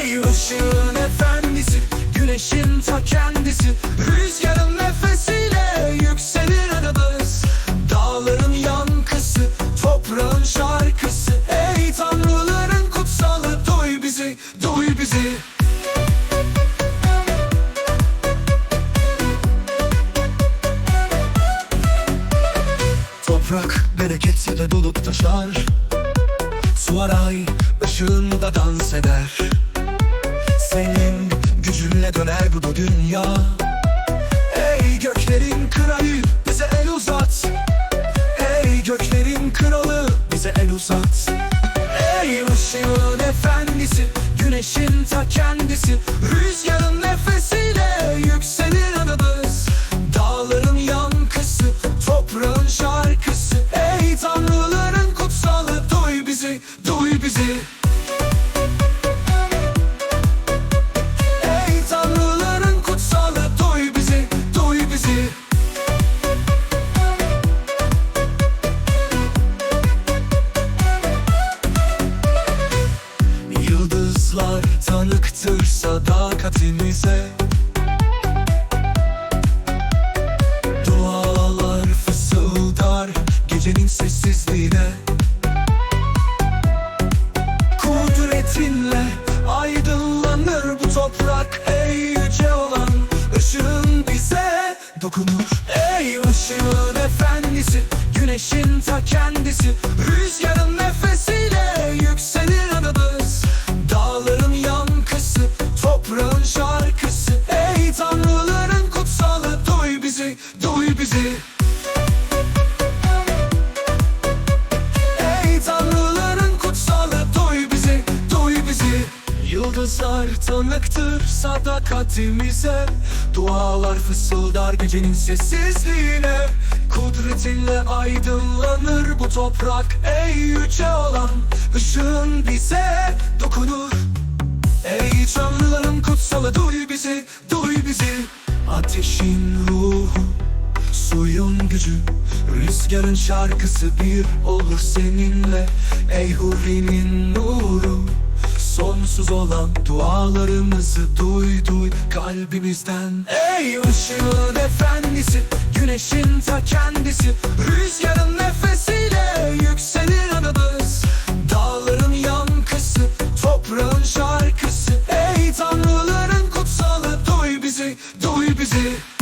Ey ışığın efendisi Güneşin ta kendisi Rüzgarın Toprak bereketle dolup taşar. Sular ay ışığında dans eder. Senin gücünle döner bu dünya. Ey göklerin kralı bize el uzat. Ey göklerin kralı bize el uzat. Ey ışığın efendisi Güneşin ta kendisi. Rüzgarın nefesiyle Yükselir duy bizi. Ey tanrıların kutsalı Duy bizi, duy bizi. Yıldızlar tanıktır sadakatimize Dualar fısıldar gecenin sessizliğine toprak Ey yüce olan ışığın bize dokunur. Ey ışığın efendisi güneşin ta kendisi Rüzgarın nefesiyle Yıldızlar tanıktır sadakatimize. Dualar fısıldar gecenin sessizliğine. Kudretinle aydınlanır bu toprak Ey yüce olan. Işığın bize dokunur. Ey tanrıların kutsalı duy bizi, duy bizi. Ateşin ruhu Suyun gücü, rüzgarın şarkısı bir olur seninle. Ey Hurri'nin nuru, sonsuz olan dualarımızı duy duy kalbimizden. Ey ışığın efendisi, güneşin ta kendisi. Rüzgarın nefesiyle yükselir anadız Dağların yankısı, toprağın şarkısı. Ey tanrıların kutsalı duy bizi, duy bizi.